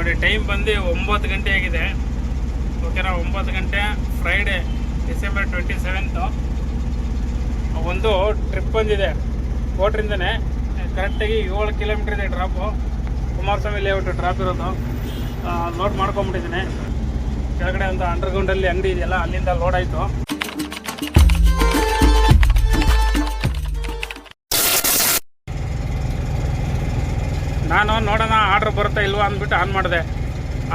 ನೋಡಿ ಟೈಮ್ ಬಂದು ಒಂಬತ್ತು ಗಂಟೆ ಆಗಿದೆ. ಓಕೆನಾ ಒಂಬತ್ತು ಗಂಟೆ ಫ್ರೈಡೇ ಡಿಸೆಂಬರ್ ಟ್ವೆಂಟಿ ಸೆವೆಂತು ಒಂದು ಟ್ರಿಪ್ ಬಂದಿದೆ. ಕೋಟ್ರಿಂದನೇ ಕರೆಕ್ಟಾಗಿ ಏಳು ಕಿಲೋಮೀಟ್ರ್ ಇದೆ ಡ್ರಾಪು ಕುಮಾರಸ್ವಾಮಿ ಲೇಔಟ್ ಡ್ರಾಪ್ ಇರೋದು. ಲೋಡ್ ಮಾಡ್ಕೊಂಬಿಟ್ಟಿದ್ದೀನಿ ಕೆಳಗಡೆ ಒಂದು ಅಂಡರ್ಗ್ರೌಂಡಲ್ಲಿ ಅಂಗಡಿ ಇದೆಯಲ್ಲ, ಅಲ್ಲಿಂದ ಲೋಡ್ ಆಯಿತು. ನಾನು ಆರ್ಡ್ರ್ ಬರುತ್ತಾ ಇಲ್ವಾ ಅಂದ್ಬಿಟ್ಟು ಆನ್ ಮಾಡಿದೆ.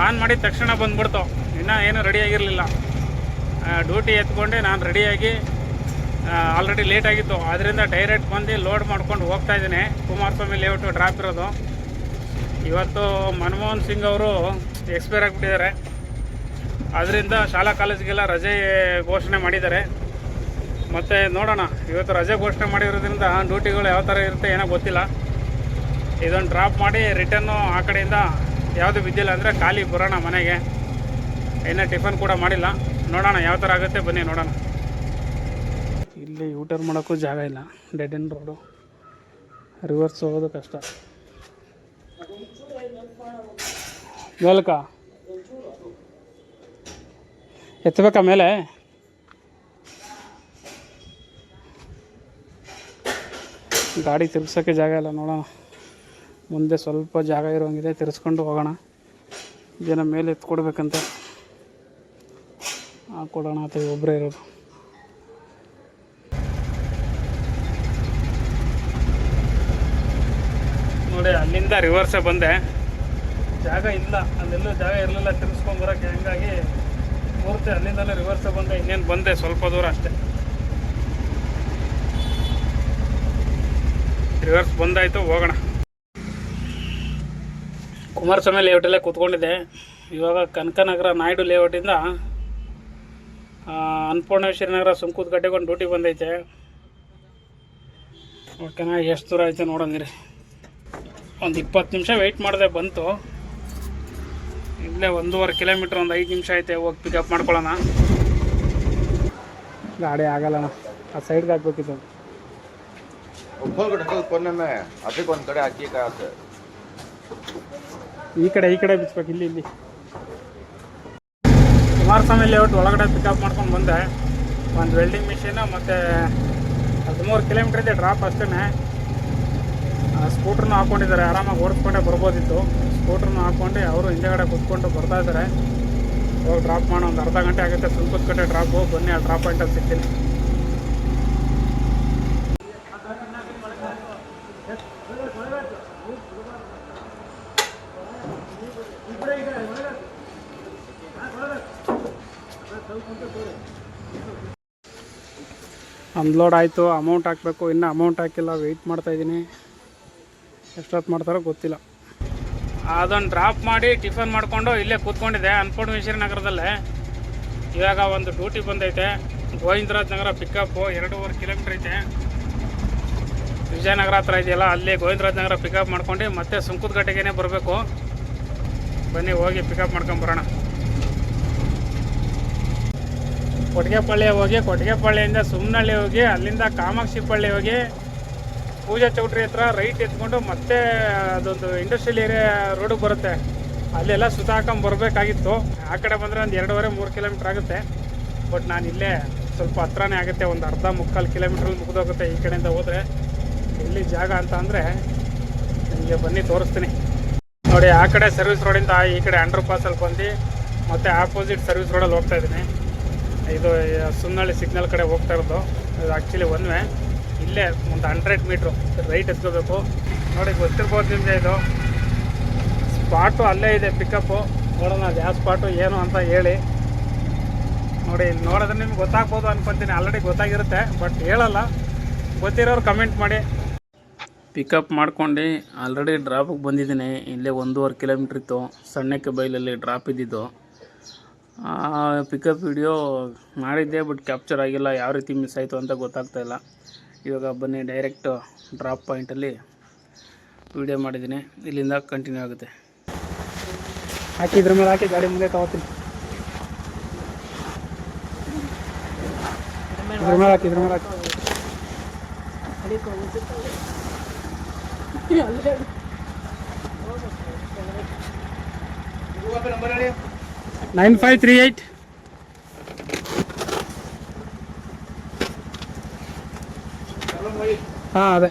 ಆನ್ ಮಾಡಿದ ತಕ್ಷಣ ಬಂದ್ಬಿಡ್ತು. ಇನ್ನೂ ಏನು ರೆಡಿ ಆಗಿರಲಿಲ್ಲ. ಡ್ಯೂಟಿ ಎತ್ಕೊಂಡೆ, ನಾನು ರೆಡಿಯಾಗಿ ಆಲ್ರೆಡಿ ಲೇಟ್ ಆಗಿತ್ತು. ಅದರಿಂದ ಡೈರೆಕ್ಟ್ ಬಂದು ಲೋಡ್ ಮಾಡ್ಕೊಂಡು ಹೋಗ್ತಾ ಇದ್ದೀನಿ. ಕುಮಾರಸ್ವಾಮಿ ಲೇಔಟು ಡ್ರಾಪ್ ಇರೋದು. ಇವತ್ತು ಮನಮೋಹನ್ ಸಿಂಗ್ ಅವರು ಎಕ್ಸ್ಪೈರ್ ಆಗಿಬಿಟ್ಟಿದ್ದಾರೆ. ಅದರಿಂದ ಶಾಲಾ ಕಾಲೇಜಿಗೆಲ್ಲ ರಜೆ ಘೋಷಣೆ ಮಾಡಿದ್ದಾರೆ. ಮತ್ತು ನೋಡೋಣ. ಇವತ್ತು ರಜೆ ಘೋಷಣೆ ಮಾಡಿರೋದ್ರಿಂದ ಡ್ಯೂಟಿಗಳು ಯಾವ ಥರ ಇರುತ್ತೆ ಏನೋ ಗೊತ್ತಿಲ್ಲ. ಇದನ್ನು ಡ್ರಾಪ್ ಮಾಡಿ ರಿಟರ್ನು ಆ ಕಡೆಯಿಂದ ಯಾವುದು ಬಿದ್ದಿಲ್ಲ ಅಂದರೆ ಖಾಲಿ ಬರೋಣ ಮನೆಗೆ. ಇನ್ನೂ ಟಿಫನ್ ಕೂಡ ಮಾಡಿಲ್ಲ. ನೋಡೋಣ ಯಾವ ಥರ ಆಗುತ್ತೆ. ಬನ್ನಿ, ನೋಡೋಣ. ಇಲ್ಲಿ ಯೂಟರ್ ಮಾಡೋಕ್ಕೂ ಜಾಗ ಇಲ್ಲ. ಡೆಡ್ ಎಂಡ್ ರೋಡು ರಿವರ್ಸ್ ಹೋಗೋದು ಕಷ್ಟ. ಮೇಲ್ಕ ಎತ್ತಬೇಕಾ ಮೇಲೆ? ಗಾಡಿ ತಿರ್ಗ್ಸೋಕ್ಕೆ ಜಾಗ ಇಲ್ಲ, ನೋಡೋಣ. ಮುಂದೆ ಸ್ವಲ್ಪ ಜಾಗ ಇರೋಂಗಿದೆ ತಿರ್ಸ್ಕೊಂಡು ಹೋಗೋಣ. ಜನ ಮೇಲೆ ಎತ್ಕೊಡ್ಬೇಕಂತ. ಕೊಡೋಣ ಅಥವಾ ಒಬ್ಬರೇ ಇರೋದು. ನೋಡಿ, ಅಲ್ಲಿಂದ ರಿವರ್ಸೇ ಬಂದೆ. ಜಾಗ ಇಲ್ಲ, ಅಲ್ಲೆಲ್ಲೂ ಜಾಗ ಇರಲಿಲ್ಲ, ತಿರ್ಸ್ಕೊಂಡು ಬರೋಕ್ಕೆ ಹಂಗಾಗಿ ಪೂರ್ತಿ ಅಲ್ಲಿಂದಲೇ ರಿವರ್ಸೇ ಬಂದೆ. ಇನ್ನೇನು ಬಂದೆ, ಸ್ವಲ್ಪ ದೂರ ಅಷ್ಟೇ. ರಿವರ್ಸ್ ಬಂದಾಯಿತು, ಹೋಗೋಣ. ಕುಮಾರಸ್ವಾಮಿ ಲೇಔಟಲ್ಲೇ ಕೂತ್ಕೊಂಡಿದ್ದೆ. ಇವಾಗ ಕನಕನಗರ ನಾಯ್ಡು ಲೇಔಟಿಂದ ಅನ್ನಪೂರ್ಣೇಶ್ವರಿ ನಗರ ಸುಂಕುದ ಗಡ್ಡೆಗೊಂಡು ಡ್ಯೂಟಿ ಬಂದೈತೆ. ಓಕೆನಾ ಎಷ್ಟು ದೂರ ಐತೆ ನೋಡಂಗಿರಿ. ಒಂದು ಇಪ್ಪತ್ತು ನಿಮಿಷ ವೆಯ್ಟ್ ಮಾಡಿದೆ ಬಂತು. ಇಲ್ಲೇ ಒಂದೂವರೆ ಕಿಲೋಮೀಟ್ರ್ ಒಂದು ಐದು ನಿಮಿಷ ಐತೆ ಹೋಗಿ ಪಿಕಪ್ ಮಾಡ್ಕೊಳ್ಳೋಣ. ಗಾಡಿ ಆಗಲ್ಲಣ್ಣ ಆ ಸೈಡ್ಗೆ ಹಾಕ್ಬೇಕಿತ್ತು. ಅದಕ್ಕೆ ಒಂದು ಕಡೆ ಹಾಕಿ ಈ ಕಡೆ ಈ ಕಡೆ ಬಿಚ್ಬೇಕು, ಇಲ್ಲಿ ಇಲ್ಲಿ. ಕುಮಾರಸ್ವಾಮಿ ಲೇಔಟ್ ಒಳಗಡೆ ಪಿಕಪ್ ಮಾಡ್ಕೊಂಡು ಬಂದೆ. ಒಂದು ವೆಲ್ಡಿಂಗ್ ಮಿಷಿನ್ ಮತ್ತು ಹದಿಮೂರು ಕಿಲೋಮೀಟರ್ ಇದೆ ಡ್ರಾಪ್ ಅಷ್ಟೇ ಸ್ಕೂಟ್ರನ್ನ ಹಾಕ್ಕೊಂಡಿದ್ದಾರೆ ಆರಾಮಾಗಿ ಓಡಿಸ್ಕೊಂಡೆ ಬರ್ಬೋದಿತ್ತು. ಸ್ಕೂಟ್ರನ್ನ ಹಾಕ್ಕೊಂಡು ಅವರು ಹಿಂದೆಗಡೆ ಕುತ್ಕೊಂಡು ಬರ್ತಾ ಇದ್ದಾರೆ. ಹೋಗಿ ಡ್ರಾಪ್ ಮಾಡೋ ಒಂದು ಅರ್ಧ ಗಂಟೆ ಆಗುತ್ತೆ. ಸುಲ್ಕುತ್ಕಟ್ಟೆ ಕಟ್ಟೆ ಡ್ರಾಪು ಬನ್ನಿ ಆ ಡ್ರಾಪ್ ಪಾಯಿಂಟಲ್ಲಿ ಸಿಗ್ತೀನಿ. ಅನ್ಲೋಡ್ ಆಯಿತು ಅಮೌಂಟ್ ಹಾಕಬೇಕು, ಇನ್ನೂ ಅಮೌಂಟ್ ಹಾಕಿಲ್ಲ ವೆಯ್ಟ್ ಮಾಡ್ತಾಯಿದ್ದೀನಿ ಎಷ್ಟೊತ್ತು ಮಾಡ್ತಾರೋ ಗೊತ್ತಿಲ್ಲ. ಅದೊಂದು ಡ್ರಾಪ್ ಮಾಡಿ ಟಿಫನ್ ಮಾಡಿಕೊಂಡು ಇಲ್ಲೇ ಕೂತ್ಕೊಂಡಿದ್ದೆ ಅನ್ನಪೂರ್ಣೇಶ್ವರಿ ನಗರದಲ್ಲೇ. ಇವಾಗ ಒಂದು ಡ್ಯೂಟಿ ಬಂದೈತೆ, ಗೋವಿಂದರಾಜ್ ನಗರ ಪಿಕಪ್ಪು ಎರಡೂವರೆ ಕಿಲೋಮೀಟ್ರ್ ಐತೆ. ವಿಜಯನಗರ ಹತ್ರ ಇದೆಯಲ್ಲ, ಅಲ್ಲಿ ಗೋವಿಂದರಾಜ್ ನಗರ ಪಿಕಪ್ ಮಾಡ್ಕೊಂಡು ಮತ್ತೆ ಸುಂಕುದಗಟ್ಟೆಗೇ ಬರಬೇಕು. ಬನ್ನಿ, ಹೋಗಿ ಪಿಕಪ್ ಮಾಡ್ಕೊಂಬರೋಣ ಕೊಟ್ಟಿಗೆಪಳ್ಳಿ ಹೋಗಿ ಕೊಟ್ಟಿಗೆಪಳ್ಳಿಯಿಂದ ಸುಮ್ಮನಹಳ್ಳಿ ಹೋಗಿ, ಅಲ್ಲಿಂದ ಕಾಮಾಕ್ಷಿಪಳ್ಳಿ ಹೋಗಿ ಪೂಜಾ ಚೌಟ್ರಿ ಹತ್ರ ರೈಟ್ ಎತ್ಕೊಂಡು ಮತ್ತೆ ಅದೊಂದು ಇಂಡಸ್ಟ್ರಿಯಲ್ ಏರಿಯಾ ರೋಡಿಗೆ ಬರುತ್ತೆ. ಅಲ್ಲೆಲ್ಲ ಸುತ್ತಾಕೊಂಡ್ ಬರಬೇಕಾಗಿತ್ತು. ಆ ಕಡೆ ಬಂದರೆ ಒಂದು ಎರಡೂವರೆ, ಮೂರು ಕಿಲೋಮೀಟ್ರ್ ಆಗುತ್ತೆ. ಬಟ್ ನಾನು ಇಲ್ಲೇ ಸ್ವಲ್ಪ ಹತ್ರನೇ ಆಗುತ್ತೆ, ಒಂದು ಅರ್ಧ ಮುಕ್ಕಾಲು ಕಿಲೋಮೀಟ್ರಲ್ಲಿ ಮುಗಿದೋಗುತ್ತೆ ಈ ಕಡೆಯಿಂದ ಹೋದರೆ. ಎಲ್ಲಿ ಜಾಗ ಅಂತ ಅಂದರೆ ನಿಮಗೆ ಬನ್ನಿ ತೋರಿಸ್ತೀನಿ. ನೋಡಿ, ಆ ಕಡೆ ಸರ್ವಿಸ್ ರೋಡಿಂದ ಈ ಕಡೆ ಅಂಡರ್ ಪಾಸಲ್ಲಿ ಬಂದು ಮತ್ತು ಆಪೋಸಿಟ್ ಸರ್ವಿಸ್ ರೋಡಲ್ಲಿ ಹೋಗ್ತಾ ಇದ್ದೀನಿ. ಇದು ಸುನ್ನಳ್ಳಿ ಸಿಗ್ನಲ್ ಕಡೆ ಹೋಗ್ತಾ ಇರೋದು. ಇದು ಆ್ಯಕ್ಚುಲಿ ಒನ್ ವೇ ಇಲ್ಲೇ ಒಂದು ಹಂಡ್ರೆಡ್ ಮೀಟ್ರು ರೈಟ್ ಎತ್ಕೋಬೇಕು. ನೋಡಿ, ಗೊತ್ತಿರ್ಬೋದು ನಿಮಗೆ ಇದು. ಸ್ಪಾಟು ಅಲ್ಲೇ ಇದೆ ಪಿಕಪ್ಪು ನೋಡೋಣ ಅದು ಯಾವ ಸ್ಪಾಟು ಏನು ಅಂತ ಹೇಳಿ. ನೋಡಿ, ಇಲ್ಲಿ ನೋಡಿದ್ರೆ ನಿಮ್ಗೆ ಗೊತ್ತಾಗ್ಬೋದು ಅನ್ಕೊತೀನಿ. ಆಲ್ರೆಡಿ ಗೊತ್ತಾಗಿರುತ್ತೆ ಬಟ್ ಹೇಳಲ್ಲ. ಗೊತ್ತಿರೋರು ಕಮೆಂಟ್ ಮಾಡಿ. ಪಿಕಪ್ ಮಾಡ್ಕೊಂಡು ಆಲ್ರೆಡಿ ಡ್ರಾಪಿಗೆ ಬಂದಿದ್ದೀನಿ. ಇಲ್ಲೇ ಒಂದೂವರೆ ಕಿಲೋಮೀಟ್ರ್ ಇತ್ತು. ಸಣ್ಣಕ್ಕೆ ಬೈಲಲ್ಲಿ ಡ್ರಾಪ್ ಇದ್ದಿದ್ದು. ಪಿಕಪ್ ವಿಡಿಯೋ ಮಾಡಿದ್ದೆ ಬಟ್ ಕ್ಯಾಪ್ಚರ್ ಆಗಿಲ್ಲ. ಯಾವ ರೀತಿ ಮಿಸ್ ಆಯಿತು ಅಂತ ಗೊತ್ತಾಗ್ತಾ ಇಲ್ಲ. ಇವಾಗ ಬನ್ನಿ ಡೈರೆಕ್ಟ್ ಡ್ರಾಪ್ ಪಾಯಿಂಟಲ್ಲಿ ವಿಡಿಯೋ ಮಾಡಿದ್ದೀನಿ. ಇಲ್ಲಿಂದ ಕಂಟಿನ್ಯೂ ಆಗುತ್ತೆ. ಹಾಕಿ ಇದ್ರ ಮೇಲೆ ಹಾಕಿ ಗಾಡಿ ಮುಂದೆ ತಗೋತೀನಿ. ಇದ್ರ ಮೇಲೆ ಹಾಕಿ ಇದ್ರ ಮೇಲೆ ಹಾಕಿ. Nine five three eight. ಹಾಂ, ಅದೇ.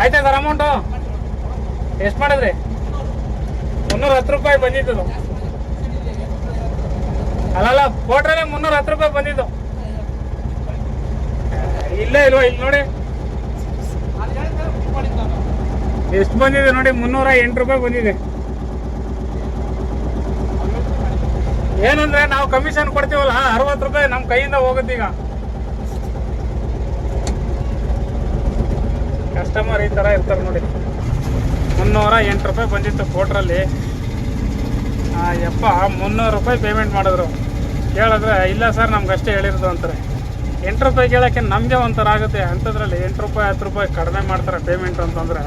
ಆಯ್ತಾ ಸರ್ ಅಮೌಂಟು? ಎಷ್ಟು ಮಾಡಿದ್ರಿ? ಮುನ್ನೂರ ಹತ್ತು ರೂಪಾಯಿ ಬಂದಿದ್ದು ಅಲ್ಲಲ್ಲ ಫೋಟ್ರಲ್ಲೇ ಮುನ್ನೂರ ಹತ್ತು ರೂಪಾಯಿ ಬಂದಿದ್ದು ಇಲ್ಲೇ ಇಲ್ವಾ ಇಲ್ಲಿ ನೋಡಿ. ಎಷ್ಟು ಬಂದಿದೆ ನೋಡಿ, ಮುನ್ನೂರ ಎಂಟು ರೂಪಾಯಿ ಬಂದಿದೆ. ಏನಂದ್ರೆ ನಾವು ಕಮಿಷನ್ ಕೊಡ್ತೀವಲ್ಲ, ಅರವತ್ತು ರೂಪಾಯಿ ನಮ್ಮ ಕೈಯಿಂದ ಹೋಗುತ್ತೆ ಈಗ. ಕಸ್ಟಮರ್ ಈ ಥರ ಇರ್ತಾರೆ ನೋಡಿ. ಮುನ್ನೂರ ಎಂಟು ರೂಪಾಯಿ ಬಂದಿತ್ತು ಕೋಟ್ರಲ್ಲಿ ಯಪ್ಪ, ಮುನ್ನೂರು ರೂಪಾಯಿ ಪೇಮೆಂಟ್ ಮಾಡಿದ್ರು. ಕೇಳಿದ್ರೆ, ಇಲ್ಲ ಸರ್, ನಮ್ಗೆ ಅಷ್ಟೇ ಹೇಳಿರೋದು ಅಂತಾರೆ. ಎಂಟು ರೂಪಾಯಿ ಕೇಳೋಕ್ಕೆ ನಮಗೆ ಒಂಥರ ಆಗುತ್ತೆ. ಅಂಥದ್ರಲ್ಲಿ ಎಂಟು ರೂಪಾಯಿ, ಹತ್ತು ರೂಪಾಯಿ ಕಡಿಮೆ ಮಾಡ್ತಾರೆ ಪೇಮೆಂಟ್ ಅಂತಂದರೆ.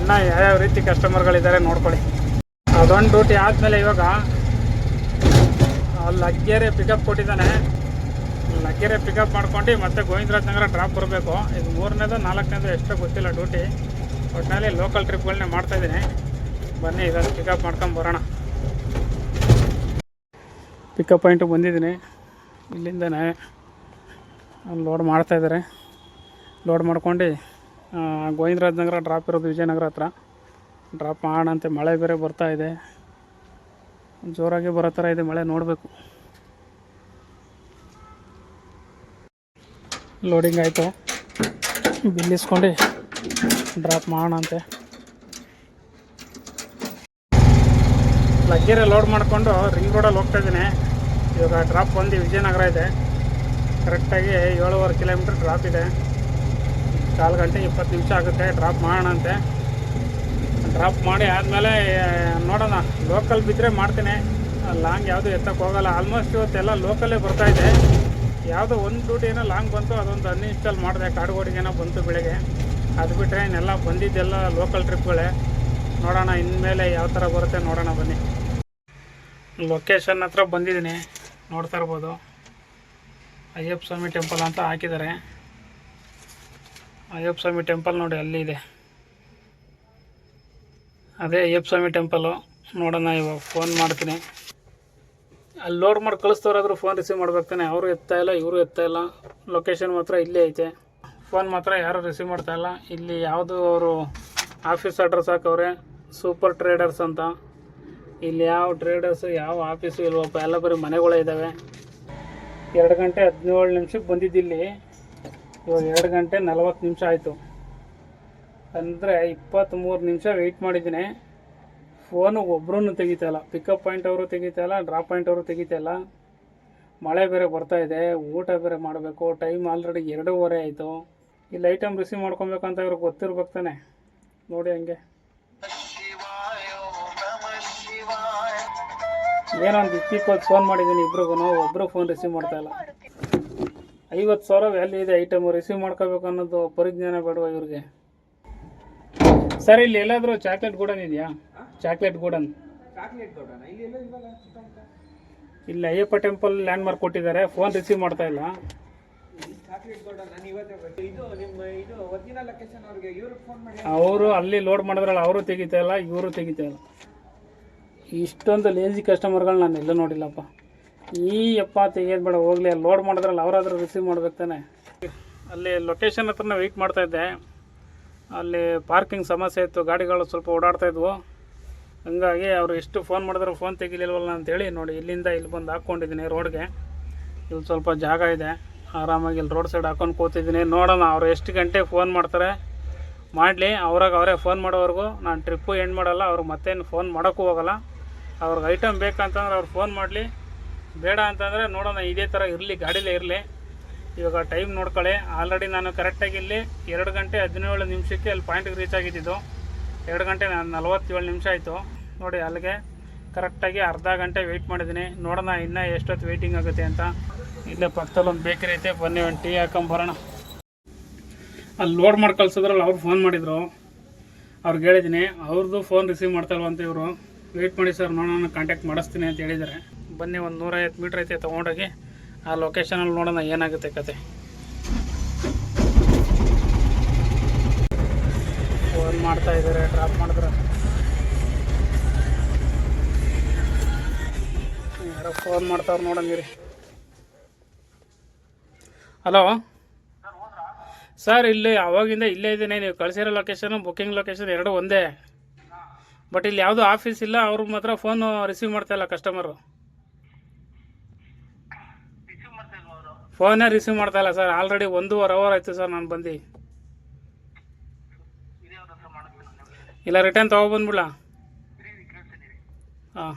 ಇನ್ನೂ ಯಾವ್ಯಾವ ರೀತಿ ಕಸ್ಟಮರ್ಗಳಿದ್ದಾರೆ ನೋಡ್ಕೊಳ್ಳಿ. ಅದೊಂದು ಡ್ಯೂಟಿ ಆದಮೇಲೆ ಇವಾಗ ಅಲ್ಲಿ ಪಿಕಪ್ ಕೊಟ್ಟಿದ್ದಾನೆ. ಲಗ್ಗೆರೆ ಪಿಕಪ್ ಮಾಡ್ಕೊಂಡು ಮತ್ತೆ ಗೋವಿಂದರಾಜ್ ನಗರ ಡ್ರಾಪ್ ಬರಬೇಕು. ಇದು ಮೂರನೇದು ನಾಲ್ಕನೇದು ಎಷ್ಟೋ ಗೊತ್ತಿಲ್ಲ ಡ್ಯೂಟಿ ಒಟ್ಟಿನಲ್ಲಿ ಲೋಕಲ್ ಟ್ರಿಪ್ಗಳನ್ನೇ ಮಾಡ್ತಾಯಿದ್ದೀನಿ ಬನ್ನಿ ಇದನ್ನು ಪಿಕಪ್ ಮಾಡ್ಕೊಂಡು ಬರೋಣ. ಪಿಕಪ್ ಪಾಯಿಂಟ್ ಬಂದಿದ್ದೀನಿ. ಇಲ್ಲಿಂದನೇ ಲೋಡ್ ಮಾಡ್ತಾಯಿದ್ದಾರೆ ಲೋಡ್ ಮಾಡ್ಕೊಂಡು ಗೋವಿಂದರಾಜ್ ನಗರ ಡ್ರಾಪ್ ಇರೋದು ವಿಜಯನಗರ ಹತ್ರ. ಡ್ರಾಪ್ ಮಾಡೋಣಂತೆ ಮಳೆ ಬೇರೆ ಬರ್ತಾ ಇದೆ. ಜೋರಾಗಿ ಬರೋ ಥರ ಇದೆ ಮಳೆ, ನೋಡಬೇಕು. ಲೋಡಿಂಗ್ ಆಯಿತು. ಬಿಲ್ಲಿಸ್ಕೊಂಡು ಡ್ರಾಪ್ ಮಾಡೋಣಂತೆ ಲಗ್ಗೆರೆ ಲೋಡ್ ಮಾಡಿಕೊಂಡು ರಿಂಗ್ ರೋಡಲ್ಲಿ ಹೋಗ್ತಾ ಇದ್ದೀನಿ. ಇವಾಗ ಡ್ರಾಪ್ ಬಂದು ವಿಜಯನಗರ ಇದೆ. ಕರೆಕ್ಟಾಗಿ ಏಳುವರೆ ಕಿಲೋಮೀಟ್ರ್ ಡ್ರಾಪ್ ಇದೆ. ಕಾಲು ಗಂಟೆ ಇಪ್ಪತ್ತು ನಿಮಿಷ ಆಗುತ್ತೆ ಡ್ರಾಪ್ ಮಾಡೋಣಂತೆ ಡ್ರಾಪ್ ಮಾಡಿ ಆದಮೇಲೆ ನೋಡೋಣ ಲೋಕಲ್ ಬಿದ್ದರೆ ಮಾಡ್ತೀನಿ. ಲಾಂಗ್ ಯಾವುದು ಎತ್ತಕ್ಕೆ ಹೋಗಲ್ಲ. ಆಲ್ಮೋಸ್ಟ್ ಇವತ್ತೆಲ್ಲ ಲೋಕಲ್ಲೇ ಬರ್ತಾ ಇದೆ. ಯಾವುದೋ ಒಂದು ಡ್ಯೂಟಿ ಏನೋ ಲಾಂಗ್ ಬಂತು, ಅದೊಂದು ಅನ್ಇನ್ಸ್ಟಾಲ್ ಮಾಡಿದೆ, ಕಾಡುಗೋಡಿಗೇನೋ ಬಂತು ಬೆಳಗ್ಗೆ. ಅದು ಬಿಟ್ಟರೆ ಇನ್ನೆಲ್ಲ ಬಂದಿದ್ದೆಲ್ಲ ಲೋಕಲ್ ಟ್ರಿಪ್ಗಳೇ ನೋಡೋಣ, ಇನ್ಮೇಲೆ ಯಾವ ಥರ ಬರುತ್ತೆ ನೋಡೋಣ ಬನ್ನಿ. ಲೊಕೇಶನ್ ಹತ್ರ ಬಂದಿದ್ದೀನಿ, ನೋಡ್ತಾ ಇರ್ಬೋದು. ಅಯ್ಯಪ್ಪ ಸ್ವಾಮಿ ಟೆಂಪಲ್ ಅಂತ ಹಾಕಿದ್ದಾರೆ. ಅಯ್ಯಪ್ಪ ಸ್ವಾಮಿ ಟೆಂಪಲ್ ನೋಡಿ, ಅಲ್ಲಿ ಇದೆ. ಅದೇ ಅಯ್ಯಪ್ಪ ಸ್ವಾಮಿ ಟೆಂಪಲು. ನೋಡೋಣ, ಇವಾಗ ಫೋನ್ ಮಾಡ್ತೀನಿ. ಅಲ್ಲಿ ಲೋಡ್ ಮಾಡಿ ಕಳಿಸ್ತವ್ರಾದ್ರೂ ಫೋನ್ ರಿಸೀವ್ ಮಾಡ್ಬೇಕಾನೆ ಅವರು ಎತ್ತಾ ಇಲ್ಲ, ಇವರು ಎತ್ತಾ ಲೊಕೇಶನ್ ಮಾತ್ರ ಇಲ್ಲೇ ಐತೆ. ಫೋನ್ ಮಾತ್ರ ಯಾರೂ ರಿಸೀವ್ ಮಾಡ್ತಾ ಇಲ್ಲ. ಇಲ್ಲಿ ಯಾವುದು ಅವರು ಆಫೀಸ್ ಅಡ್ರೆಸ್ ಹಾಕವ್ರೆ. ಸೂಪರ್ ಟ್ರೇಡರ್ಸ್ ಅಂತ. ಇಲ್ಲಿ ಯಾವ ಟ್ರೇಡರ್ಸು ಯಾವ ಆಫೀಸು ಇಲ್ವಪ್ಪ. ಎಲ್ಲ ಬರೀ ಮನೆಗಳೇ ಇದ್ದಾವೆ. ಎರಡು ಗಂಟೆ ಹದಿನೇಳು ನಿಮಿಷಕ್ಕೆ ಬಂದಿದ್ದಿಲ್ಲಿ. ಇವಾಗ ಎರಡು ಗಂಟೆ ನಲವತ್ತು ನಿಮಿಷ ಆಯಿತು. ಅಂದರೆ ಇಪ್ಪತ್ತ್ಮೂರು ನಿಮಿಷ ವೆಯ್ಟ್ ಮಾಡಿದ್ದೀನಿ. ಫೋನು ಒಬ್ಬರೂ ತೆಗಿತಾಯಿಲ್ಲ ಪಿಕಪ್ ಪಾಯಿಂಟ್ ಅವರು ತೆಗಿತಾಯಿಲ್ಲ ಡ್ರಾಪ್ ಪಾಯಿಂಟ್ ಅವರು ತೆಗಿತಾಯಿಲ್ಲ ಮಳೆ ಬೇರೆ ಬರ್ತಾ ಇದೆ, ಊಟ ಬೇರೆ ಮಾಡಬೇಕು ಟೈಮ್ ಆಲ್ರೆಡಿ ಎರಡೂವರೆ ಆಯಿತು. ಇಲ್ಲಿ ಐಟಮ್ ರಿಸೀವ್ ಮಾಡ್ಕೊಬೇಕಂತ ಇವ್ರಿಗೆ ಗೊತ್ತಿರ್ಬೇಕು ತಾನೆ. ನೋಡಿ ಹಂಗೆ. ಏನೋ ಒಂದು ಇಪ್ಪಿಪ್ಪತ್ತು ಫೋನ್ ಮಾಡಿದ್ದೀನಿ ಇಬ್ರಿಗೂ ಒಬ್ಬರು ಫೋನ್ ರಿಸೀವ್ ಮಾಡ್ತಾ ಇಲ್ಲ. ಐವತ್ತು ಸಾವಿರ ವ್ಯಾಲ್ಯೂ ಇದೆ ಐಟಮ್ ರಿಸೀವ್ ಮಾಡ್ಕೋಬೇಕು ಅನ್ನೋದು ಪರಿಜ್ಞಾನ ಬೇಡವಾ ಇವ್ರಿಗೆ? ಸರ್ ಇಲ್ಲಿ ಎಲ್ಲಾದರೂ ಚಾಕ್ಲೇಟ್ ಗೋಡನ್ ಇದೆಯಾ? Chocolate godown. ಇಲ್ಲಿ ಅಯ್ಯಪ್ಪ ಟೆಂಪಲ್ ಲ್ಯಾಂಡ್ ಮಾರ್ಕ್ ಕೊಟ್ಟಿದ್ದಾರೆ ಫೋನ್ ರಿಸೀವ್ ಮಾಡ್ತಾ ಇಲ್ಲ. ಅವರು ಅಲ್ಲಿ ಲೋಡ್ ಮಾಡಿದ್ರಲ್ಲ ಅವರು ತೆಗಿತಾ ಇಲ್ಲ ಇವರು ತೆಗಿತಾ ಇಲ್ಲ. ಇಷ್ಟೊಂದು ಲೇಜಿ ಕಸ್ಟಮರ್ಗಳು ನಾನು ಎಲ್ಲೂ ನೋಡಿಲ್ಲಪ್ಪ. ಈ ಅಪ್ಪ ತೆಗಿಯೋದು ಬೇಡ, ಹೋಗ್ಲಿ, ಅಲ್ಲಿ ಲೋಡ್ ಮಾಡಿದ್ರಲ್ಲ, ಅವರಾದ್ರೂ ರಿಸೀವ್ ಮಾಡ್ಬೇಕು ತಾನೆ. ಅಲ್ಲಿ ಲೊಕೇಶನ್ ಹತ್ರನೇ ವೆಯ್ಟ್ ಮಾಡ್ತಾ ಇದ್ದೆ. ಅಲ್ಲಿ ಪಾರ್ಕಿಂಗ್ ಸಮಸ್ಯೆ ಇತ್ತು, ಗಾಡಿಗಳು ಸ್ವಲ್ಪ ಓಡಾಡ್ತಾ ಇದ್ವು. ಹಂಗಾಗಿ ಅವರು ಎಷ್ಟು ಫೋನ್ ಮಾಡಿದ್ರು ಫೋನ್ ತೆಗಿಲಿಲ್ವಲ್ಲ ಅಂತೇಳಿ ನೋಡಿ, ಇಲ್ಲಿಂದ ಇಲ್ಲಿ ಬಂದು ಹಾಕ್ಕೊಂಡಿದ್ದೀನಿ ರೋಡ್ಗೆ ಇಲ್ಲಿ ಸ್ವಲ್ಪ ಜಾಗ ಇದೆ, ಆರಾಮಾಗಿ ಇಲ್ಲಿ ರೋಡ್ ಸೈಡ್ ಹಾಕೊಂಡು ಕೂತಿದ್ದೀನಿ. ನೋಡೋಣ, ಅವ್ರು ಎಷ್ಟು ಗಂಟೆ ಫೋನ್ ಮಾಡ್ತಾರೆ. ಮಾಡಲಿ, ಅವ್ರಾಗ ಅವರೇ ಫೋನ್ ಮಾಡೋವರೆಗೂ. ನಾನು ಟ್ರಿಪ್ಪು ಎಂಡ್ ಮಾಡಲ್ಲ ಅವ್ರಿಗೆ ಮತ್ತೇನು ಫೋನ್ ಮಾಡೋಕ್ಕೂ ಹೋಗಲ್ಲ. ಅವ್ರಿಗೆ ಐಟಮ್ ಬೇಕಂತಂದ್ರೆ ಅವ್ರು ಫೋನ್ ಮಾಡಲಿ. ಬೇಡ ಅಂತಂದರೆ ನೋಡೋಣ, ಇದೇ ಥರ ಇರಲಿ, ಗಾಡಿಲೇ ಇರಲಿ. ಇವಾಗ ಟೈಮ್ ನೋಡ್ಕೊಳ್ಳಿ. ಆಲ್ರೆಡಿ ನಾನು ಕರೆಕ್ಟಾಗಿ ಇಲ್ಲಿ ಎರಡು ಗಂಟೆ ಹದಿನೇಳು ನಿಮಿಷಕ್ಕೆ ಅಲ್ಲಿ ಪಾಯಿಂಟ್ಗೆ ರೀಚ್ ಆಗಿದ್ದಿದ್ದು ಎರಡು ಗಂಟೆ ನಾನು ನಲವತ್ತೇಳು ನಿಮಿಷ ಆಯಿತು. ನೋಡಿ, ಅಲ್ಲಿಗೆ ಕರೆಕ್ಟಾಗಿ ಅರ್ಧ ಗಂಟೆ ವೆಯ್ಟ್ ಮಾಡಿದ್ದೀನಿ. ನೋಡೋಣ ಇನ್ನೂ ಎಷ್ಟೊತ್ತು ವೆಯ್ಟಿಂಗ್ ಆಗುತ್ತೆ ಅಂತ. ಇಲ್ಲೇ ಪಕ್ಕದಲ್ಲಿ ಒಂದು ಬೇಕರಿ ಐತೆ. ಬನ್ನಿ, ಒಂದು ಟೀ ಹಾಕೊಂಬರೋಣ ಅಲ್ಲಿ ಲೋಡ್ ಮಾಡಿ ಕಳ್ಸಿದ್ರಲ್ಲಿ, ಅವ್ರು ಫೋನ್ ಮಾಡಿದರು. ಅವ್ರಿಗೆ ಹೇಳಿದ್ದೀನಿ ಅವ್ರದ್ದು ಫೋನ್ ರಿಸೀವ್ ಮಾಡ್ತಾಯಿಲ್ವಂತ ಇವರು. ವೆಯ್ಟ್ ಮಾಡಿ ಸರ್, ನೋಡೋಣ ಕಾಂಟ್ಯಾಕ್ಟ್ ಮಾಡಿಸ್ತೀನಿ ಅಂತ ಹೇಳಿದ್ದಾರೆ. ಬನ್ನಿ, ಒಂದು ನೂರೈವತ್ತು ಮೀಟ್ರ್ ಐತೆ ತೊಗೊಂಡೋಗಿ. ಆ ಲೊಕೇಶನಲ್ಲಿ ನೋಡೋಣ, ಏನಾಗುತ್ತೆ ಕತೆ. ಫೋನ್ ಮಾಡ್ತಾ ಇದ್ದಾರೆ ಡ್ರಾಪ್ ಮಾಡಿದ್ರೆ. ಯಾರೋ ಫೋನ್ ಮಾಡ್ತಾವ್ರು ನೋಡಂಗಿರಿ. ಹಲೋ ಸರ್ ಇಲ್ಲಿ, ಅವಾಗಿಂದ ಇಲ್ಲೇ ಇದ್ದೀನಿ. ನೀವು ಕಳಿಸಿರೋ ಲೊಕೇಶನ್ ಬುಕ್ಕಿಂಗ್ ಲೊಕೇಶನ್ ಎರಡು ಒಂದೇ. ಬಟ್ ಇಲ್ಲಿ ಯಾವುದೂ ಆಫೀಸ್ ಇಲ್ಲ ಅವ್ರಿಗೆ ಮಾತ್ರ ಫೋನು ರಿಸೀವ್ ಮಾಡ್ತಾ ಇಲ್ಲ ಕಸ್ಟಮರು ಫೋನೇ ರಿಸೀವ್ ಮಾಡ್ತಾ ಇಲ್ಲ ಸರ್ ಆಲ್ರೆಡಿ ಒಂದೂವರೆ ಅವರ್ ಆಯಿತು ಸರ್ ನಾನು ಬಂದು. ಇಲ್ಲ ರಿಟರ್ನ್ ತೊಗೊಬಂದ್ಬಿಡ್ಲಾ ಹಾಂ.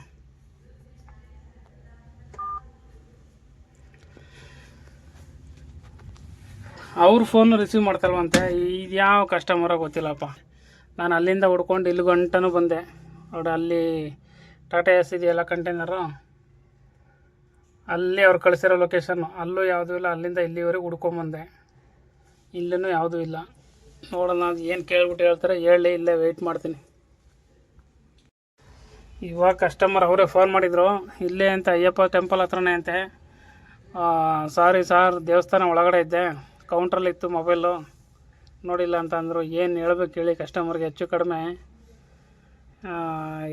ಅವ್ರ ಫೋನ್ ರಿಸೀವ್ ಮಾಡ್ತಾರಲ್ವಂತೆ. ಇದು ಯಾವ ಕಸ್ಟಮರ ಗೊತ್ತಿಲ್ಲಪ್ಪ. ನಾನು ಅಲ್ಲಿಂದ ಹುಡ್ಕೊಂಡು ಇಲ್ಲಿ ಗಂಟನೂ ಬಂದೆ. ನೋಡಿ, ಅಲ್ಲಿ ಟಾಟಾ ಎಸ್ ಇದೆಯಲ್ಲ ಕಂಟೈನರು ಅಲ್ಲಿ ಅವ್ರು ಕಳಿಸಿರೋ ಲೊಕೇಶನ್ನು ಅಲ್ಲೂ ಯಾವುದೂ ಇಲ್ಲ, ಅಲ್ಲಿಂದ ಇಲ್ಲಿವರೆಗೆ ಹುಡ್ಕೊಂಬಂದೆ ಇಲ್ಲೂ ಯಾವುದೂ ಇಲ್ಲ. ನೋಡೋಣ ಅದು ಏನು ಕೇಳ್ಬಿಟ್ಟು ಹೇಳ್ತಾರೆ, ಹೇಳಿ, ಇಲ್ಲೇ ವೆಯ್ಟ್ ಮಾಡ್ತೀನಿ. ಇವಾಗ ಕಸ್ಟಮರ್ ಅವರೇ ಫೋನ್ ಮಾಡಿದರು, ಇಲ್ಲೇ ಅಂತ, ಅಯ್ಯಪ್ಪ ಟೆಂಪಲ್ ಹತ್ರನೇ ಅಂತೆ. ಸಾರಿ ಸಾರ್, ದೇವಸ್ಥಾನ ಒಳಗಡೆ ಇದ್ದೆ. ಕೌಂಟ್ರಲ್ಲಿ ಇತ್ತು ಮೊಬೈಲು ನೋಡಿಲ್ಲ ಅಂತ ಅಂದರು. ಏನು ಹೇಳ್ಬೇಕು ಹೇಳಿ ಕಸ್ಟಮರ್ಗೆ ಹೆಚ್ಚು ಕಡಿಮೆ.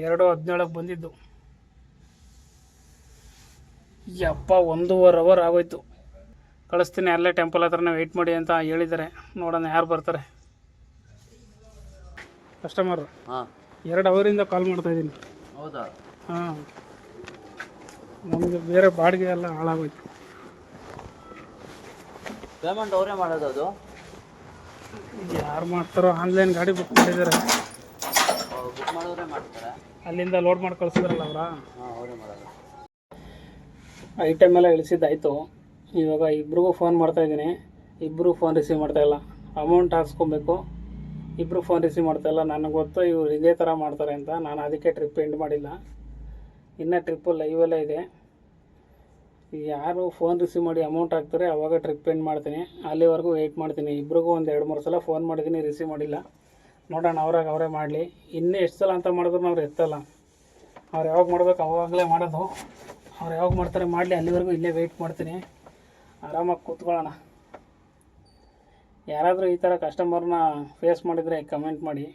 ಎರಡು ಹದಿನೇಳಕ್ಕೆ ಬಂದಿದ್ದು. ಯಪ್ಪ ಒಂದೂವರೆ ಅವರ್ ಆಗೋಯ್ತು. ಕಳಿಸ್ತೀನಿ ಅಲ್ಲೇ ಟೆಂಪಲ್ ಹತ್ರನೇ ವೆಯ್ಟ್ ಮಾಡಿ ಅಂತ ಹೇಳಿದ್ದಾರೆ. ನೋಡೋಣ ಯಾರು ಬರ್ತಾರೆ. ಕಸ್ಟಮರ್ ಹಾಂ. ಎರಡು ಅವರಿಂದ ಕಾಲ್ ಮಾಡ್ತಾ ಇದ್ದೀನಿ. ಹೌದಾ? ಹಾಂ. ನಮಗೆ ಬೇರೆ ಬಾಡಿಗೆ ಎಲ್ಲ ಹಾಳಾಗೋಯ್ತು. ಪೇಮೆಂಟ್ ಅವರೇ ಮಾಡೋದು ಅದು? ಯಾರು ಮಾಡ್ತಾರೋ ಆನ್ಲೈನ್ ಗಾಡಿ ಬುಕ್ ಮಾಡಿದ್ದಾರೆ. ಬುಕ್ ಮಾಡಿದ್ರೆ ಮಾಡ್ತಾರೆ. ಅಲ್ಲಿಂದ ಲೋಡ್ ಮಾಡಿ ಕಳಿಸಿದ್ರಲ್ಲ ಅವರ? ಹಾಂ ಅವರೇ ಮಾಡೋದು. ಐಟಮ್ ಎಲ್ಲ ಇಳಿಸಿದ್ದಾಯಿತು. ಇವಾಗ ಇಬ್ರಿಗೂ ಫೋನ್ ಮಾಡ್ತಾ ಇದ್ದೀನಿ. ಇಬ್ಬರು ಫೋನ್ ರಿಸೀವ್ ಮಾಡ್ತಾ ಇಲ್ಲ. ಅಮೌಂಟ್ ಹಾಕ್ಸ್ಕೊಬೇಕು. ಇಬ್ಬರು ಫೋನ್ ರಿಸೀವ್ ಮಾಡ್ತಾ ಇಲ್ಲ. ನನಗೆ ಗೊತ್ತು ಇವ್ರು ಇದೇ ಥರ ಮಾಡ್ತಾರೆ ಅಂತ. ನಾನು ಅದಕ್ಕೆ ಟ್ರಿಪ್ ಎಂಡ್ ಮಾಡಿಲ್ಲ. ಇನ್ನೂ ಟ್ರಿಪ್ಪು ಲೈವಲ್ಲೇ ಇದೆ. ಯಾರು ಫೋನ್ ರಿಸೀವ್ ಮಾಡಿ ಅಮೌಂಟ್ ಹಾಕ್ತಾರೆ, ಅವಾಗ ಟ್ರಿಪ್ ಎಂಡ್ ಮಾಡ್ತೀನಿ. ಅಲ್ಲಿವರೆಗೂ ವೆಯ್ಟ್ ಮಾಡ್ತೀನಿ. ಇಬ್ರಿಗೂ ಒಂದು ಎರಡು ಮೂರು ಸಲ ಫೋನ್ ಮಾಡಿದ್ದೀನಿ ರಿಸೀವ್ ಮಾಡಿಲ್ಲ. ನೋಡೋಣ, ಅವ್ರಾಗ ಅವರೇ ಮಾಡಲಿ. ಇನ್ನೂ ಎಷ್ಟು ಸಲ ಅಂತ ಮಾಡಿದ್ರು ಅವ್ರು ಎತ್ತಲ್ಲ. ಅವ್ರು ಯಾವಾಗ ಮಾಡ್ಬೇಕು, ಅವಾಗಲೇ ಮಾಡೋದು. ಅವ್ರು ಯಾವಾಗ ಮಾಡ್ತಾರೆ ಮಾಡಲಿ, ಅಲ್ಲಿವರೆಗೂ ಇಲ್ಲೇ ವೆಯ್ಟ್ ಮಾಡ್ತೀನಿ. ಆರಾಮಾಗಿ ಕೂತ್ಕೊಳ್ಳೋಣ. ಯಾರಾದರೂ ಈ ಥರ ಕಸ್ಟಮರ್ನ ಫೇಸ್ ಮಾಡಿದರೆ ಕಮೆಂಟ್ ಮಾಡಿ.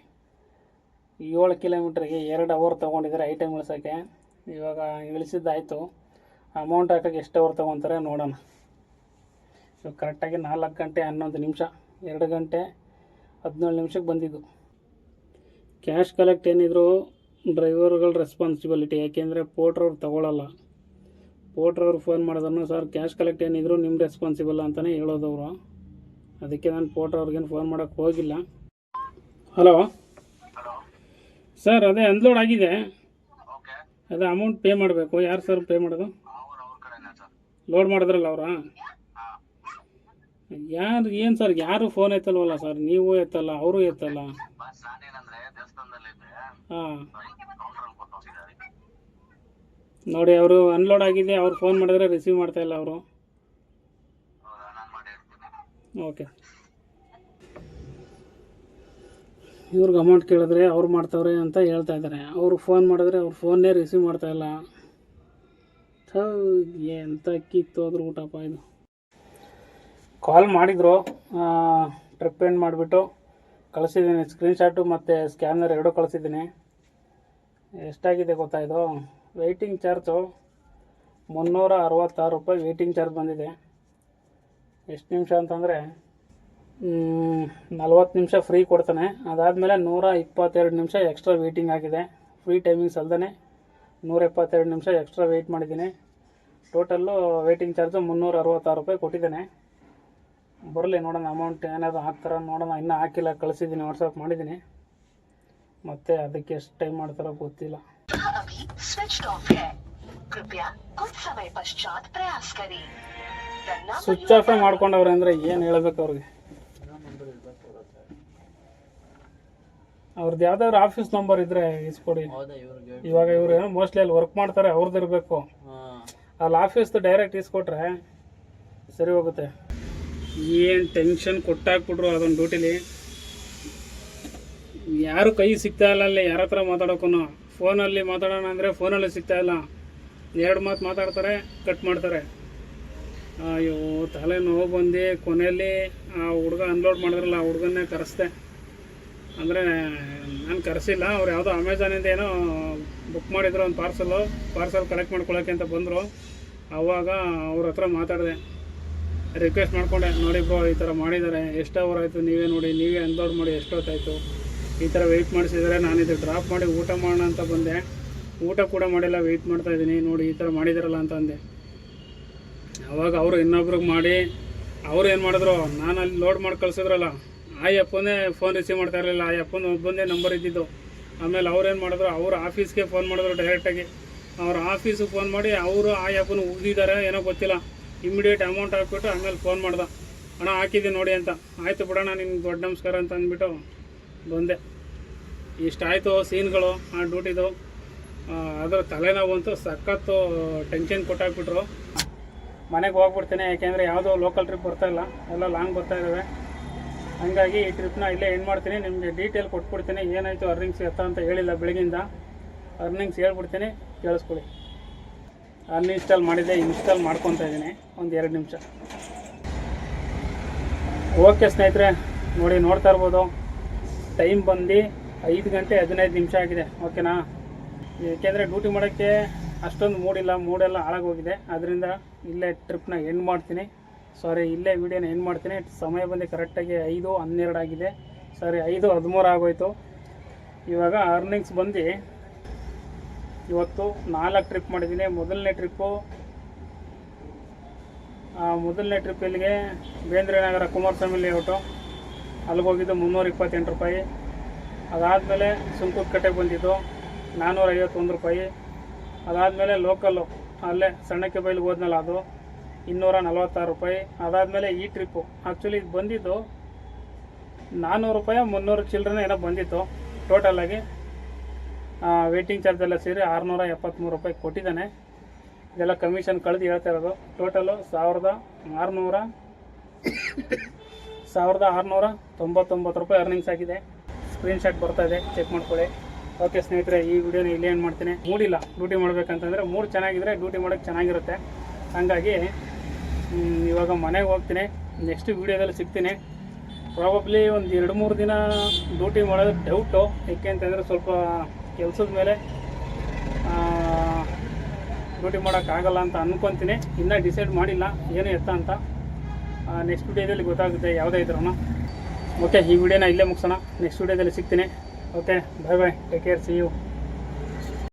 ಏಳು ಕಿಲೋಮೀಟ್ರಿಗೆ ಎರಡು ಅವರ್ ತೊಗೊಂಡಿದ್ದಾರೆ ಐಟಮ್ ಇಳಿಸೋಕ್ಕೆ ಇವಾಗ ಇಳಿಸಿದ್ದಾಯಿತು. ಅಮೌಂಟ್ ಹಾಕೋಕ್ಕೆ ಎಷ್ಟು ಅವರ್ ತೊಗೊತಾರೆ ನೋಡೋಣ. ಇವಾಗ ಕರೆಕ್ಟಾಗಿ ನಾಲ್ಕು ಗಂಟೆ ಹನ್ನೊಂದು ನಿಮಿಷ, ಎರಡು ಗಂಟೆ ಹದಿನೇಳು ನಿಮಿಷಕ್ಕೆ ಬಂದಿದ್ದು. ಕ್ಯಾಶ್ ಕಲೆಕ್ಟ್ ಏನಿದ್ರು ಡ್ರೈವರ್ಗಳ ರೆಸ್ಪಾನ್ಸಿಬಿಲಿಟಿ ಯಾಕೆಂದರೆ ಪೋಟ್ರವ್ರು ತಗೊಳ್ಳಲ್ಲ ಪೋಟ್ರವ್ರು ಫೋನ್ ಮಾಡಿದ್ರು ಸರ್ ಕ್ಯಾಶ್ ಕಲೆಕ್ಟ್ ಏನಿದ್ರು ನಿಮ್ಮ ರೆಸ್ಪಾನ್ಸಿಬಲ್ ಅಂತಲೇ ಹೇಳೋದವರು. ಅದಕ್ಕೆ ನಾನು ಪೋಟ್ರವ್ರಿಗೇನು ಫೋನ್ ಮಾಡೋಕ್ಕೆ ಹೋಗಿಲ್ಲ. ಹಲೋ ಸರ್ ಅದೇ ಅನ್ಲೋಡ್ ಆಗಿದೆ. ಅದೇ ಅಮೌಂಟ್ ಪೇ ಮಾಡಬೇಕು. ಯಾರು ಸರ್ ಪೇ ಮಾಡೋದು? ಲೋಡ್ ಮಾಡಿದ್ರಲ್ಲ ಅವರಾ? ಯಾರು ಏನು ಸರ್ ಯಾರು ಫೋನ್ ಎತ್ತಲ್ವಲ್ಲ ಸರ್ ನೀವು ಎತ್ತಲ್ಲ ಅವರು ಎತ್ತಲ್ಲ. ಹಾಂ. ನೋಡಿ ಅವರು ಅನ್ಲೋಡ್ ಆಗಿದೆ ಅವ್ರು ಫೋನ್ ಮಾಡಿದ್ರೆ ರಿಸೀವ್ ಮಾಡ್ತಾ ಇಲ್ಲ ಅವರು. ಓಕೆ ಇವ್ರಿಗೆ ಅಮೌಂಟ್ ಕೇಳಿದ್ರೆ ಅವ್ರು ಮಾಡ್ತವ್ರೆ ಅಂತ ಹೇಳ್ತಾ ಇದ್ದಾರೆ ಅವರು ಫೋನ್ ಮಾಡಿದ್ರೆ ಅವ್ರು ಫೋನ್ನೇ ರಿಸೀವ್ ಮಾಡ್ತಾ ಇಲ್ಲ. ಥೂ, ಎಂತ ಕಿತ್ತು ಹೋದ್ರು ಊಟಪ್ಪ ಇದು. ಕಾಲ್ ಮಾಡಿದ್ರು ಟ್ರಿಪ್ ಎಂಡ್ ಮಾಡಿಬಿಟ್ಟು ಕಳಿಸಿದ್ದೀನಿ. ಸ್ಕ್ರೀನ್ಶಾಟು ಮತ್ತು ಸ್ಕ್ಯಾನರ್ ಎರಡೂ ಕಳಿಸಿದ್ದೀನಿ. ಎಷ್ಟಾಗಿದೆ ಗೊತ್ತಾ ಇದು? ವೆಯ್ಟಿಂಗ್ ಚಾರ್ಜು ಮುನ್ನೂರ ಅರವತ್ತಾರು ರೂಪಾಯಿ ವೆಯ್ಟಿಂಗ್ ಚಾರ್ಜ್ ಬಂದಿದೆ. ಎಷ್ಟು ನಿಮಿಷ ಅಂತಂದರೆ ನಲ್ವತ್ತು ನಿಮಿಷ ಫ್ರೀ ಕೊಡ್ತಾನೆ. ಅದಾದಮೇಲೆ ನೂರ ಇಪ್ಪತ್ತೆರಡು ನಿಮಿಷ ಎಕ್ಸ್ಟ್ರಾ ವೈಟಿಂಗ್ ಆಗಿದೆ. ಫ್ರೀ ಟೈಮಿಂಗ್ಸ್ ಅಲ್ಲದೆ ನೂರ ಇಪ್ಪತ್ತೆರಡು ನಿಮಿಷ ಎಕ್ಸ್ಟ್ರಾ ವೆಯ್ಟ್ ಮಾಡಿದ್ದೀನಿ. ಟೋಟಲ್ಲು ವೆಯ್ಟಿಂಗ್ ಚಾರ್ಜು ಮುನ್ನೂರ ಅರವತ್ತಾರು ರೂಪಾಯಿ ಕೊಟ್ಟಿದ್ದೇನೆ. ಬರಲಿ ನೋಡೋಣ ಅಮೌಂಟ್ ಏನಾದರೂ ಹಾಕ್ತಾರ ನೋಡೋಣ. ಇನ್ನೂ ಹಾಕಿಲ್ಲ, ಕಳಿಸಿದ್ದೀನಿ ವಾಟ್ಸಪ್ ಮಾಡಿದ್ದೀನಿ. ಮತ್ತು ಅದಕ್ಕೆ ಎಷ್ಟು ಟೈಮ್ ಮಾಡ್ತಾರೋ ಗೊತ್ತಿಲ್ಲ. स्विच ऑफ है कृपया कुछ समय पश्चात प्रयास करें The number ಸ್ವಿಚ್ ಆಫೇ ಮಾಡ್ಕೊಂಡವ್ರೆ ಅಂದರೆ ಏನು ಹೇಳ್ಬೇಕು ಅವ್ರಿಗೆ ಅವ್ರದ್ದು ಯಾವ್ದಾದ್ರು ಆಫೀಸ್ ನಂಬರ್ ಇದ್ರೆ ಇಸ್ಕೊಡಿ ಹೌದಾ ಇವ್ರಿಗೆ ಇವಾಗ ಇವ್ರು ಏನೋ ಮೋಸ್ಟ್ಲಿ ಅಲ್ಲಿ ವರ್ಕ್ ಮಾಡ್ತಾರೆ ಅವ್ರದ್ದು ಇರಬೇಕು ಹಾಂ ಅಲ್ಲಿ ಆಫೀಸ್ದು ಡೈರೆಕ್ಟ್ ಇಸ್ಕೊಟ್ರೆ ಸರಿ ಹೋಗುತ್ತೆ ಏನು ಟೆನ್ಷನ್ ಕೊಟ್ಟಾಕ್ಬಿಟ್ರು ಅದೊಂದು ಡ್ಯೂಟಿಲಿ ಯಾರು ಕೈ ಸಿಗ್ತಾ ಇಲ್ಲ ಅಲ್ಲಿ ಯಾರ ಹತ್ರ ಮಾತಾಡೋಕ್ಕೂ ಫೋನಲ್ಲಿ ಮಾತಾಡೋಣ ಅಂದರೆ ಫೋನಲ್ಲಿ ಸಿಗ್ತಾ ಇಲ್ಲ. ಎರಡು ಮಾತು ಮಾತಾಡ್ತಾರೆ ಕಟ್ ಮಾಡ್ತಾರೆ. ಅಯ್ಯೋ ತಲೆ ನೋವು ಬಂದು, ಕೊನೆಯಲ್ಲಿ ಆ ಹುಡುಗ ಅನ್ಲೋಡ್ ಮಾಡಿದ್ರಲ್ಲ, ಆ ಹುಡುಗನ್ನೇ ಕರೆಸ್ದೆ. ಅಂದರೆ ನಾನು ಕರೆಸಿಲ್ಲ, ಅವ್ರು ಯಾವುದೋ ಅಮೆಝಾನಿಂದ ಏನೋ ಬುಕ್ ಮಾಡಿದ್ರು ಒಂದು ಪಾರ್ಸಲು ಪಾರ್ಸಲ್ ಕಲೆಕ್ಟ್ ಮಾಡ್ಕೊಳ್ಳೋಕೆ ಅಂತ ಬಂದರು. ಆವಾಗ ಅವ್ರ ಹತ್ರ ಮಾತಾಡಿದೆ. ರಿಕ್ವೆಸ್ಟ್ ಮಾಡಿಕೊಂಡೆ, ನೋಡಿ ಬ್ರೋ ಈ ಥರ ಮಾಡಿದ್ದಾರೆ, ಎಷ್ಟು ಅವರ್ ಆಯಿತು, ನೀವೇ ನೋಡಿ, ನೀವೇ ಅನ್ಲೋಡ್ ಮಾಡಿ, ಎಷ್ಟೊತ್ತಾಯಿತು? ಈ ಥರ ವೆಯ್ಟ್ ಮಾಡಿಸಿದರೆ. ನಾನು ಇದು ಡ್ರಾಪ್ ಮಾಡಿ ಊಟ ಮಾಡೋಣ ಅಂತ ಬಂದೆ. ಊಟ ಕೂಡ ಮಾಡಿಲ್ಲ ವೆಯ್ಟ್ ಮಾಡ್ತಾ ಇದ್ದೀನಿ. ನೋಡಿ, ಈ ಥರ ಮಾಡಿದಾರಲ್ಲ ಅಂತ ಅಂದೆ. ಅವಾಗ ಅವರು ಇನ್ನೊಬ್ರಿಗೆ ಮಾಡಿ, ಅವ್ರು ಏನು ಮಾಡಿದ್ರು? ನಾನು ಅಲ್ಲಿ ಲೋಡ್ ಮಾಡಿ ಕಳ್ಸಿದ್ರಲ್ಲ. ಆ ಅಪ್ಪನೇ ಫೋನ್ ರಿಸೀವ್ ಮಾಡ್ತಾ ಇರಲಿಲ್ಲ. ಆ ಅಪ್ಪನ ಒಬ್ಬಂದೇ ನಂಬರ್ ಇದ್ದಿದ್ದು. ಆಮೇಲೆ ಅವ್ರು ಏನು ಮಾಡಿದ್ರು? ಅವ್ರ ಆಫೀಸ್ಗೆ ಫೋನ್ ಮಾಡಿದ್ರು ಡೈರೆಕ್ಟಾಗಿ ಅವ್ರ ಆಫೀಸಿಗೆ ಫೋನ್ ಮಾಡಿ ಅವರು ಆ ಅಪ್ಪನ ಉಗ್ದಿದ್ದಾರೆ ಏನೋ ಗೊತ್ತಿಲ್ಲ. ಇಮಿಡಿಯೇಟ್ ಅಮೌಂಟ್ ಹಾಕ್ಬಿಟ್ಟು ಆಮೇಲೆ ಫೋನ್ ಮಾಡ್ದೆ. ಹಣ ಹಾಕಿದ್ದೀನಿ ನೋಡಿ ಅಂತ. ಆಯಿತು ಬಿಡೋಣ ನಿಮ್ಗೆ ದೊಡ್ಡ ನಮಸ್ಕಾರ ಅಂತ ಅಂದ್ಬಿಟ್ಟು ಬಂದೆ. ಇಷ್ಟಾಯಿತು ಸೀನ್ಗಳು, ಆ ಡ್ಯೂಟಿದು ಅದರ ತಲೆನೋವಂತೂ ಸಖತ್ತು ಟೆನ್ಷನ್ ಕೊಟ್ಟಾಕ್ಬಿಟ್ರು. ಮನೆಗೆ ಹೋಗ್ಬಿಡ್ತೀನಿ, ಯಾಕೆಂದರೆ ಯಾವುದೋ ಲೋಕಲ್ ಟ್ರಿಪ್ ಬರ್ತಾ ಇಲ್ಲ. ಎಲ್ಲ ಲಾಂಗ್ ಬರ್ತಾ ಇದ್ದಾವೆ ಹಂಗಾಗಿ ಈ ಟ್ರಿಪ್ನ ಇಲ್ಲೇ ಏನು ಮಾಡ್ತೀನಿ. ನಿಮಗೆ ಡೀಟೇಲ್ ಕೊಟ್ಬಿಡ್ತೀನಿ. ಏನಾಯಿತು ಅರ್ನಿಂಗ್ಸ್ ಎತ್ತ ಅಂತ ಹೇಳಿಲ್ಲ ಬೆಳಗಿಂದ. ಅರ್ನಿಂಗ್ಸ್ ಹೇಳ್ಬಿಡ್ತೀನಿ. ಕೇಳಿಸ್ಕೊಳ್ಳಿ. ಅನ್ಇನ್ಸ್ಟಾಲ್ ಮಾಡಿದ್ದೆ ಇನ್ಸ್ಟಾಲ್ ಮಾಡ್ಕೊತಾ ಇದ್ದೀನಿ. ಒಂದು ಎರಡು ನಿಮಿಷ. ಓಕೆ ಸ್ನೇಹಿತರೆ, ನೋಡಿ, ನೋಡ್ತಾ ಇರ್ಬೋದು. ಟೈಮ್ ಬಂದು ಐದು ಗಂಟೆ ಹದಿನೈದು ನಿಮಿಷ ಆಗಿದೆ. ಓಕೆನಾ ಏಕೆಂದರೆ ಡ್ಯೂಟಿ ಮಾಡೋಕ್ಕೆ ಅಷ್ಟೊಂದು ಮೂಡಿಲ್ಲ ಮೂಡೆಲ್ಲ ಹಾಳಾಗೋಗಿದೆ. ಅದರಿಂದ ಇಲ್ಲೇ ಟ್ರಿಪ್ನ ಎಂಡ್ ಮಾಡ್ತೀನಿ. ಸಾರಿ ಇಲ್ಲೇ ವೀಡಿಯೋನ ಎಂಡ್ ಮಾಡ್ತೀನಿ. ಸಮಯ ಬಂದು ಕರೆಕ್ಟಾಗಿ ಐದು ಹನ್ನೆರಡು ಆಗಿದೆ. ಸಾರಿ ಐದು ಹದಿಮೂರು ಆಗೋಯ್ತು. ಇವಾಗ ಅರ್ನಿಂಗ್ಸ್ ಬಂದು ಇವತ್ತು ನಾಲ್ಕು ಟ್ರಿಪ್ ಮಾಡಿದ್ದೀನಿ. ಮೊದಲನೇ ಟ್ರಿಪ್ಪು ಮೊದಲನೇ ಟ್ರಿಪ್ ಇಲ್ಲಿಗೆ ಬೇಂದ್ರೆ ನಗರ ಕುಮಾರಸ್ವಾಮಿ ಲೇಔಟು ಅಲ್ಲಿಗೆ ಹೋಗಿದ್ದು ಮುನ್ನೂರ ಇಪ್ಪತ್ತೆಂಟು ರೂಪಾಯಿ. ಅದಾದಮೇಲೆ ಸುಂಕುತ್ಕಟ್ಟೆಗೆ ಬಂದಿದ್ದು ನಾನ್ನೂರ ಐವತ್ತೊಂದು ರೂಪಾಯಿ. ಅದಾದಮೇಲೆ ಲೋಕಲ್ಲು ಅಲ್ಲೇ ಸಣ್ಣಕ್ಕೆ ಬೈಲಿಗೆ ಹೋದ್ಮೇಲೆ ಅದು, ಇನ್ನೂರ ನಲವತ್ತಾರು ರೂಪಾಯಿ. ಅದಾದಮೇಲೆ ಈ ಟ್ರಿಪ್ಪು ಆ್ಯಕ್ಚುಲಿ ಇದು ಬಂದಿದ್ದು ನಾನ್ನೂರು ರೂಪಾಯಿ, ಮುನ್ನೂರು ಚಿಲ್ಲರೆ ಏನೋ ಬಂದಿತ್ತು. ಟೋಟಲಾಗಿ ವೇಟಿಂಗ್ ಚಾರ್ಜ್ ಎಲ್ಲ ಸೇರಿ ಆರುನೂರ ಎಪ್ಪತ್ತ್ಮೂರು ರೂಪಾಯಿ ಕೊಟ್ಟಿದ್ದಾನೆ. ಇದೆಲ್ಲ ಕಮಿಷನ್ ಕಳೆದು ಹೇಳ್ತಾ ಇರೋದು. ಟೋಟಲು ಸಾವಿರದ ಆರುನೂರ ಸಾವಿರದ ಆರುನೂರ ತೊಂಬತ್ತೊಂಬತ್ತು ರೂಪಾಯಿ ಅರ್ನಿಂಗ್ಸ್ ಆಗಿದೆ. ಸ್ಕ್ರೀನ್ಶಾಟ್ ಬರ್ತಾ ಇದೆ ಚೆಕ್ ಮಾಡ್ಕೊಳ್ಳಿ. ಓಕೆ ಸ್ನೇಹಿತರೆ, ಈ ವಿಡಿಯೋನ ಇಲ್ಲಿ ಏನು ಮಾಡ್ತೀನಿ. ಮೂಡಿಲ್ಲ ಡ್ಯೂಟಿ ಮಾಡಬೇಕಂತಂದರೆ ಮೂರು ಚೆನ್ನಾಗಿದ್ದರೆ ಡ್ಯೂಟಿ ಮಾಡೋಕ್ಕೆ ಚೆನ್ನಾಗಿರುತ್ತೆ. ಹಾಗಾಗಿ ಇವಾಗ ಮನೆಗೆ ಹೋಗ್ತೀನಿ. ನೆಕ್ಸ್ಟ್ ವೀಡಿಯೋದಲ್ಲಿ ಸಿಗ್ತೀನಿ. ಪ್ರಾಬಬ್ಲಿ ಒಂದು ಎರಡು ಮೂರು ದಿನ ಡ್ಯೂಟಿ ಮಾಡೋದು ಡೌಟು ಯಾಕೆ ಅಂತಂದರೆ ಸ್ವಲ್ಪ ಕೆಲಸದ ಮೇಲೆ ಡ್ಯೂಟಿ ಮಾಡೋಕ್ಕಾಗಲ್ಲ ಅಂತ ಅಂದ್ಕೊತೀನಿ ಇನ್ನೂ ಡಿಸೈಡ್ ಮಾಡಿಲ್ಲ, ಏನು ಎತ್ತ ಅಂತ. ನೆಕ್ಸ್ಟ್ ವಿಡಿಯೋದಲ್ಲಿ ಗೊತ್ತಾಗುತ್ತೆ ಯಾವುದೇ ಇದ್ರೂ ಓಕೆ ಈ ವಿಡಿಯೋನ ಇಲ್ಲೇ ಮುಗಿಸೋಣ. ನೆಕ್ಸ್ಟ್ ವಿಡಿಯೋದಲ್ಲಿ ಸಿಗ್ತೀನಿ. Okay bye bye take care see you